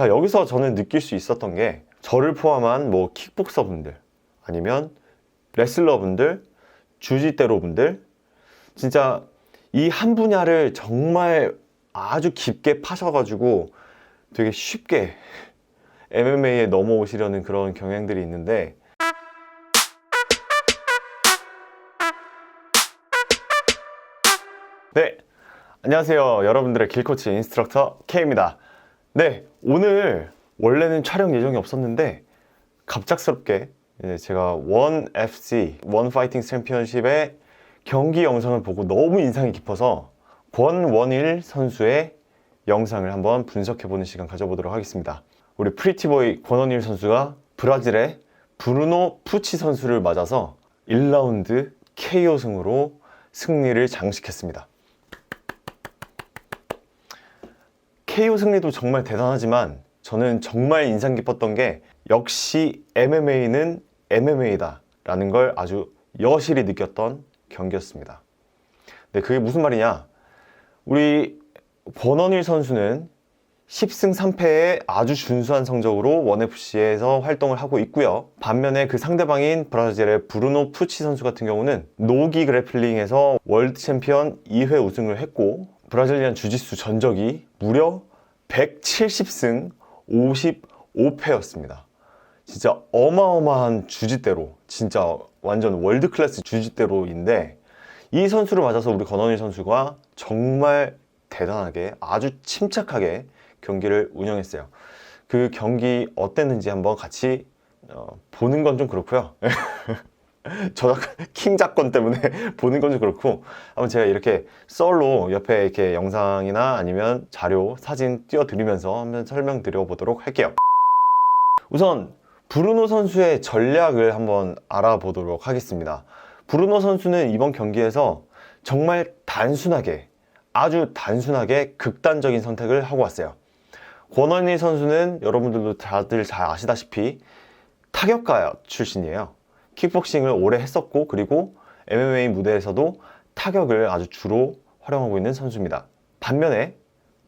자, 여기서 저는 느낄 수 있었던 게 저를 포함한 뭐 킥복서 분들 아니면 레슬러 분들, 주지대로 분들 진짜 이 한 분야를 정말 아주 깊게 파셔가지고 되게 쉽게 MMA에 넘어오시려는 그런 경향들이 있는데 네, 안녕하세요. 여러분들의 길코치 인스트럭터 K입니다. 네, 오늘 원래는 촬영 예정이 없었는데 갑작스럽게 이제 제가 원 FC 원 파이팅 챔피언십의 경기 영상을 보고 너무 인상이 깊어서 권원일 선수의 영상을 한번 분석해보는 시간 가져보도록 하겠습니다. 우리 프리티보이 권원일 선수가 브라질의 브루노 푸치 선수를 맞아서 1라운드 KO 승으로 승리를 장식했습니다. KO 승리도 정말 대단하지만 저는 정말 인상 깊었던 게 역시 MMA는 MMA다 라는 걸 아주 여실히 느꼈던 경기였습니다. 네, 그게 무슨 말이냐? 우리 권원일 선수는 10승 3패의 아주 준수한 성적으로 원FC에서 활동을 하고 있고요. 반면에 그 상대방인 브라질의 브루노 푸치 선수 같은 경우는 노기 그래플링에서 월드 챔피언 2회 우승을 했고 브라질리안 주짓수 전적이 무려 170승 55패였습니다. 진짜 어마어마한 주짓대로 진짜 완전 월드 클래스 주짓대로인데 이 선수를 맞아서 우리 권원일 선수가 정말 대단하게 아주 침착하게 경기를 운영했어요. 그 경기 어땠는지 한번 같이 어, 보는 건 좀 그렇고요. 저작 킹 작권 때문에 보는 건 좀 그렇고 한번 제가 이렇게 썰로 옆에 이렇게 영상이나 아니면 자료 사진 띄워드리면서 한번 설명드려 보도록 할게요. 우선 브루노 선수의 전략을 한번 알아보도록 하겠습니다. 브루노 선수는 이번 경기에서 정말 단순하게 아주 단순하게 극단적인 선택을 하고 왔어요. 권원희 선수는 여러분들도 다들 잘 아시다시피 타격가 출신이에요. 킥복싱을 오래 했었고 그리고 MMA 무대에서도 타격을 아주 주로 활용하고 있는 선수입니다. 반면에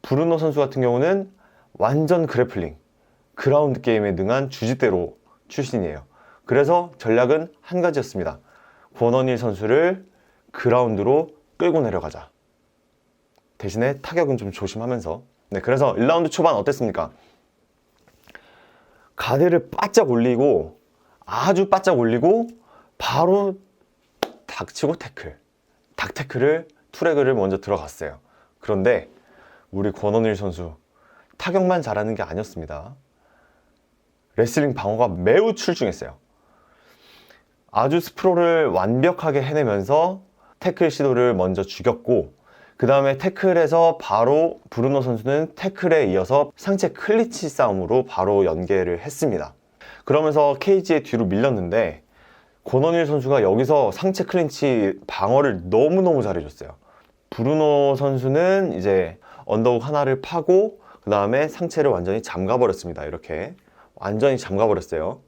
브루노 선수 같은 경우는 완전 그래플링, 그라운드 게임에 능한 주짓대로 출신이에요. 그래서 전략은 한 가지였습니다. 권원일 선수를 그라운드로 끌고 내려가자. 대신에 타격은 좀 조심하면서. 네, 그래서 1라운드 초반 어땠습니까? 가드를 바짝 올리고 아주 바짝 올리고 바로 닥치고 태클. 닥 태클을 투레그를 먼저 들어갔어요. 그런데 우리 권원일 선수 타격만 잘하는 게 아니었습니다. 레슬링 방어가 매우 출중했어요. 아주 스프로를 완벽하게 해내면서 태클 시도를 먼저 죽였고 그 다음에 태클에서 바로 브루노 선수는 태클에 이어서 상체 클리치 싸움으로 바로 연계를 했습니다. 그러면서 케이지의 뒤로 밀렸는데 권원일 선수가 여기서 상체 클린치 방어를 너무너무 잘해줬어요. 브루노 선수는 이제 언더욱 하나를 파고 그 다음에 상체를 완전히 잠가버렸습니다. 이렇게 완전히 잠가버렸어요.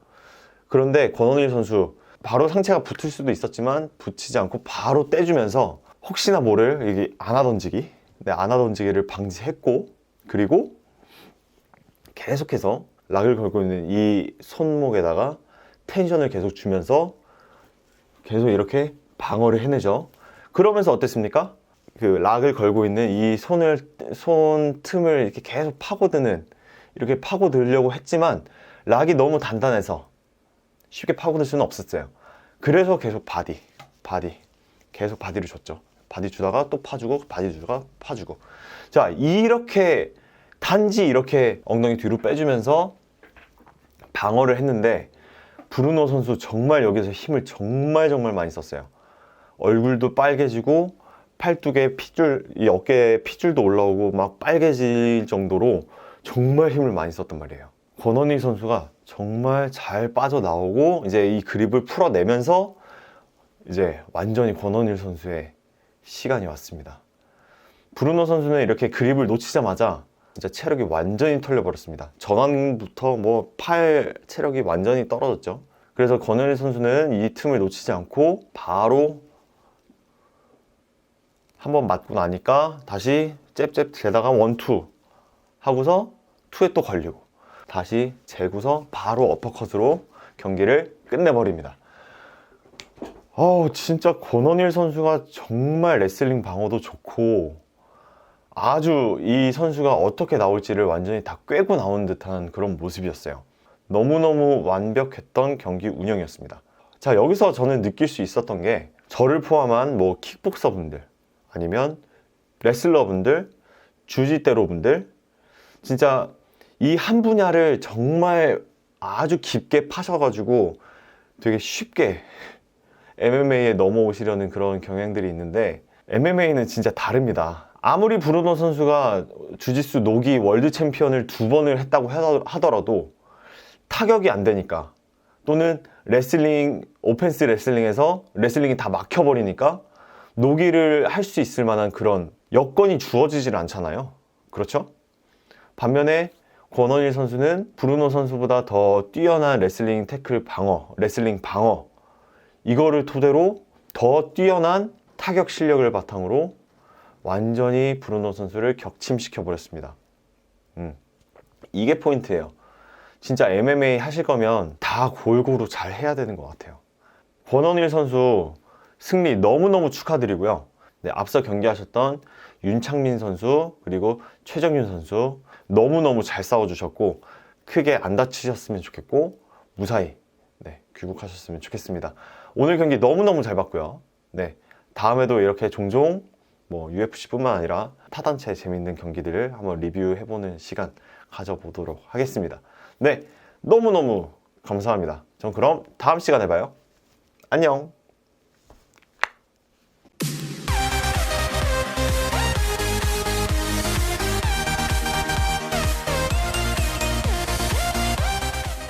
그런데 권원일 선수 바로 상체가 붙을 수도 있었지만 붙이지 않고 바로 떼주면서 혹시나 모를 이게 안아 던지기, 네, 안아 던지기를 방지했고 그리고 계속해서 락을 걸고 있는 이 손목에다가 텐션을 계속 주면서 계속 이렇게 방어를 해내죠. 그러면서 어땠습니까? 그 락을 걸고 있는 이 손을 손 틈을 이렇게 계속 파고드는 이렇게 파고들려고 했지만 락이 너무 단단해서 쉽게 파고들 수는 없었어요. 그래서 계속 바디, 바디, 계속 바디를 줬죠. 바디 주다가 또 파주고, 바디 주다가 파주고. 자, 이렇게 단지 이렇게 엉덩이 뒤로 빼주면서 방어를 했는데 브루노 선수 정말 여기서 힘을 정말 정말 많이 썼어요. 얼굴도 빨개지고 팔뚝에 핏줄, 이 어깨에 핏줄도 올라오고 막 빨개질 정도로 정말 힘을 많이 썼단 말이에요. 권원희 선수가 정말 잘 빠져나오고 이제 이 그립을 풀어내면서 이제 완전히 권원일 선수의 시간이 왔습니다. 브루노 선수는 이렇게 그립을 놓치자마자 진짜 체력이 완전히 털려버렸습니다. 전환부터 뭐 팔 체력이 완전히 떨어졌죠. 그래서 권은일 선수는 이 틈을 놓치지 않고 바로 한번 맞고 나니까 다시 잽잽 대다가 원투 하고서 투에 또 걸리고 다시 재고서 바로 어퍼컷으로 경기를 끝내버립니다. 어우, 진짜 권원일 선수가 정말 레슬링 방어도 좋고 아주 이 선수가 어떻게 나올지를 완전히 다 꿰고 나온 듯한 그런 모습이었어요. 너무너무 완벽했던 경기 운영이었습니다. 자, 여기서 저는 느낄 수 있었던 게 저를 포함한 뭐 킥복서 분들 아니면 레슬러 분들, 주지대로 분들 진짜 이 한 분야를 정말 아주 깊게 파셔가지고 되게 쉽게 MMA에 넘어오시려는 그런 경향들이 있는데 MMA는 진짜 다릅니다. 아무리 브루노 선수가 주짓수 노기 월드 챔피언을 두 번을 했다고 하더- 하더라도 타격이 안 되니까 또는 레슬링 오펜스 레슬링에서 레슬링이 다 막혀버리니까 노기를 할 수 있을 만한 그런 여건이 주어지질 않잖아요. 그렇죠? 반면에 권원일 선수는 브루노 선수보다 더 뛰어난 레슬링 태클 방어, 레슬링 방어 이거를 토대로 더 뛰어난 타격 실력을 바탕으로 완전히 브루노 선수를 격침시켜 버렸습니다. 음, 이게 포인트예요. 진짜 MMA 하실 거면 다 골고루 잘 해야 되는 것 같아요. 권원일 선수 승리 너무너무 축하드리고요. 네, 앞서 경기하셨던 윤창민 선수 그리고 최정윤 선수 너무너무 잘 싸워주셨고 크게 안 다치셨으면 좋겠고 무사히 네, 귀국하셨으면 좋겠습니다. 오늘 경기 너무너무 잘 봤고요. 네, 다음에도 이렇게 종종 뭐 UFC뿐만 아니라 타 단체 재밌는 경기들을 한번 리뷰해보는 시간 가져보도록 하겠습니다. 네, 너무너무 감사합니다. 전 그럼 다음 시간에 봐요. 안녕.